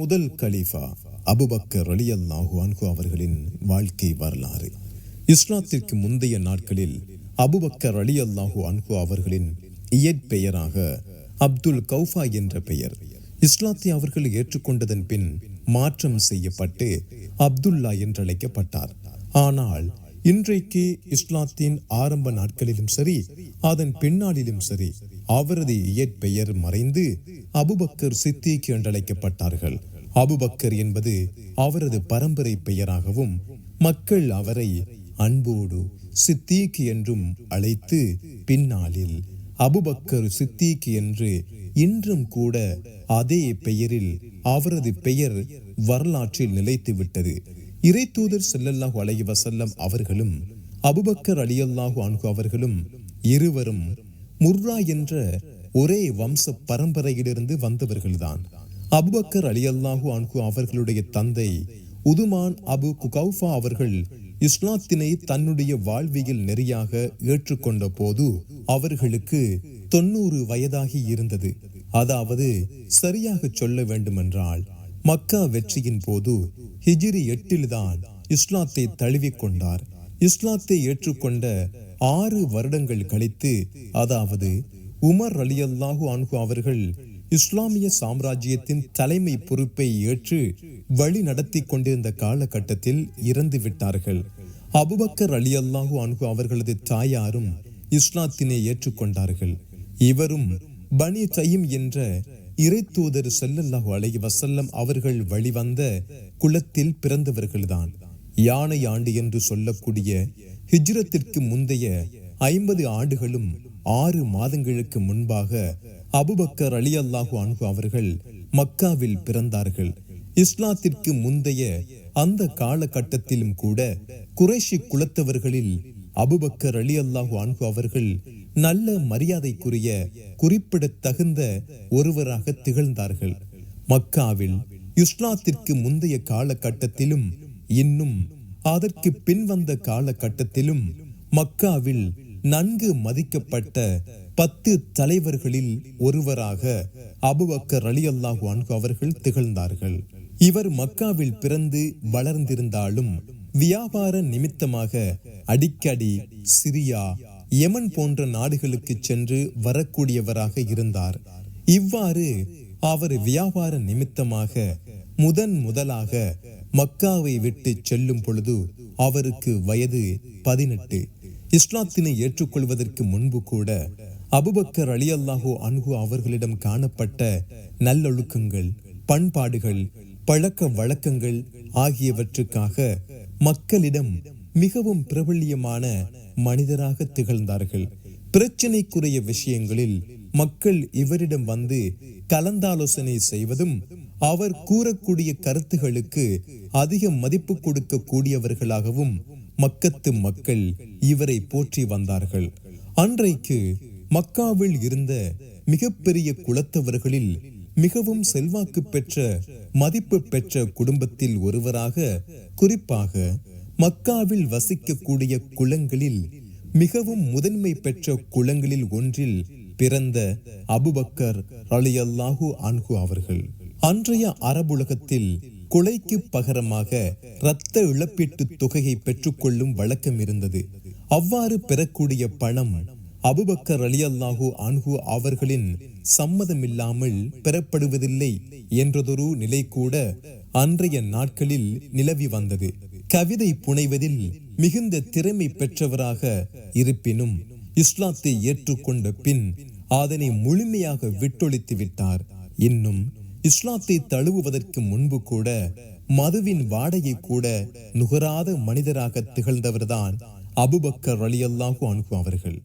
முதல் கலீஃபா அபுபக்கர் ரலியல்லாஹு அன்ஹு அவர்களின் வாழ்க்கை வரலாறு. இஸ்லாத்திற்கு முந்தைய நாட்களில் அபுபக்கர் ரலியல்லாஹு அன்ஹு அவர்களின் இயற்பெயராக அப்துல் கௌஃபா என்ற பெயர். இஸ்லாத்தை அவர்கள் ஏற்றுக்கொண்டதன் பின் மாற்றம் செய்யப்பட்டு அப்துல்லா என்றழைக்கப்பட்டார். ஆனால் இன்றைக்கு இஸ்லாத்தின் ஆரம்ப நாட்களிலும் சரி அதன் பின்னாளிலும் சரி அவரது இயற்பெயர் மறைந்து அபுபக்கர் சித்திக்கு என்றழைக்கப்பட்டார்கள். அபுபக்கர் என்பது அவரது பரம்பரை பெயராகவும் மக்கள் அவரை அன்போடு சித்தீக் என்றும் அழைத்து பின்னாளில் அபுபக்கர் சித்தீக் என்று இன்றும் கூட அதே பெயரில் அவரது பெயர் வரலாற்றில் நிலைத்து விட்டது. இறை தூதர் செல்லல்லாஹு அலைஹி வசல்லம் அவர்களும் அபுபக்கர் அலியல்லாஹு அன்கு அவர்களும் இருவரும் முர்ரா என்ற ஒரே வம்ச பரம்பரையிலிருந்து வந்தவர்கள்தான். அபுபக்கர் அலியல்லாஹு அன்கு அவர்களுடைய தந்தை உதுமான் அபு குகௌஃபா அவர்கள் இஸ்லாத்தினை தன்னுடைய வாழ்வியல் நெறியாக ஏற்றுக்கொண்ட போது அவர்களுக்கு தொண்ணூறு வயதாகி இருந்தது. அதாவது சரியாக சொல்ல வேண்டுமென்றால் மக்கா வெற்றியின் போது ஹிஜிரி எட்டில்தான் இஸ்லாத்தை தழுவிக் கொண்டார். இஸ்லாத்தை ஏற்றுக்கொண்ட ஆறு வருடங்கள் கழித்து அதாவது உமர் அலியல்லாஹு அன்கு அவர்கள் இஸ்லாமிய சாம்ராஜ்யத்தின் தலைமை பொறுப்பை ஏற்று வழி நடத்தி கொண்டிருந்த காலகட்டத்தில் இறந்து விட்டார்கள். அபுபக்கர் அலி அல்லாஹு அன்ஹு அவர்களது தாயாரும் இஸ்லாத்தினை ஏற்றுக்கொண்டார்கள். இவரும் பனி தையும் என்ற இறை தூதர் செல்லல்லாஹு அலைஹி வசல்லம் அவர்கள் வழிவந்த குலத்தில் பிறந்தவர்கள்தான். யானை ஆண்டு என்று சொல்லக்கூடிய ஹிஜ்ரத்திற்கு முந்தைய ஐம்பது ஆண்டுகளும் ஆறு மாதங்களுக்கு முன்பாக அபுபக்கர் அலி அல்லாஹு அன்பு அவர்கள் மக்காவில் பிறந்தார்கள். இஸ்லாத்திற்கு முந்தைய அந்த காலகட்டத்திலும் கூட குறைஷி குலத்தவர்களில் அபுபக்கர் அலி அல்லாஹு அன்பு அவர்கள் நல்ல மரியாதைக்குரிய குறிப்பிடத்தகுந்த ஒருவராக திகழ்ந்தார்கள். மக்காவில் இஸ்லாத்திற்கு முந்தைய காலகட்டத்திலும் இன்னும் அதற்கு பின்வந்த காலகட்டத்திலும் மக்காவில் நன்கு மதிக்கப்பட்ட பத்து தலைவர்களில் ஒருவராக அபுபக்கர் அலி அல்லாஹு அன்கு அவர்கள் திகழ்ந்தார்கள். இவர் மக்காவில் பிறந்து வளர்ந்திருந்தாலும் வியாபார நிமித்தமாக அடிக்கடி சிரியா யமன் போன்ற நாடுகளுக்கு சென்று வரக்கூடியவராக இருந்தார். இவ்வாறு அவர் வியாபார நிமித்தமாக முதன் முதலாக மக்காவை விட்டு செல்லும் பொழுது அவருக்கு வயது பதினெட்டு. இஸ்லாத்தினை ஏற்றுக்கொள்வதற்கு முன்பு கூட அபுபக்கர் அலி அல்லாஹோ அன்ஹு அவர்களிடம் காணப்பட்ட நல்லொழுக்கங்கள் பண்பாடுகள் பழக்க வழக்கங்கள் ஆகியவற்றுக்காக மக்களிடம் மிகவும் பிரபல்யமான மனிதராக திகழ்ந்தார்கள். பிரச்சனைக்குரிய விஷயங்களில் மக்கள் இவரிடம் வந்து கலந்தாலோசனை செய்வதும் அவர் கூறக்கூடிய கருத்துகளுக்கு அதிக மதிப்பு கொடுக்க கூடியவர்களாகவும் மக்கத்து மக்கள் இவரை போற்றி வந்தார்கள். அன்றைக்கு மக்காவில் இருந்த மிகப்பெரிய குலத்தவர்களில் மிகவும் செல்வாக்கு பெற்ற மதிப்பு பெற்ற குடும்பத்தில் ஒருவராக குறிப்பாக மக்காவில் வசிக்கக்கூடிய குளங்களில் மிகவும் முதன்மை பெற்ற குளங்களில் ஒன்றில் பிறந்த அபுபக்கர் அலியல்லாஹு அன்ஹு அவர்கள். அன்றைய அரபுலகத்தில் கொலைக்கு பகரமாக இரத்த இழப்பீட்டு தொகையை பெற்றுக்கொள்ளும் வழக்கம் இருந்தது. அவ்வாறு பெறக்கூடிய பணம் அபுபக்கர் அலியல்லாஹு அன்ஹு அவர்களின் சம்மதமில்லாமல் பெறப்படுவதில்லை என்றதொரு நிலை கூட அன்றைய நாட்களில் நிலவி வந்தது. கவிதை புனைவதில் மிகுந்த திறமை பெற்றவராக இருப்பினும் இஸ்லாத்தை ஏற்றுக்கொண்ட பின் அதனை முழுமையாக விட்டொழித்து விட்டார். இன்னும் இஸ்லாத்தை தழுவுவதற்கு முன்பு கூட மதுவின் வாடையை கூட நுகராத மனிதராக திகழ்ந்தவர்தான் அபுபக்கர் அலியல்லாஹு அன்ஹு அவர்கள்.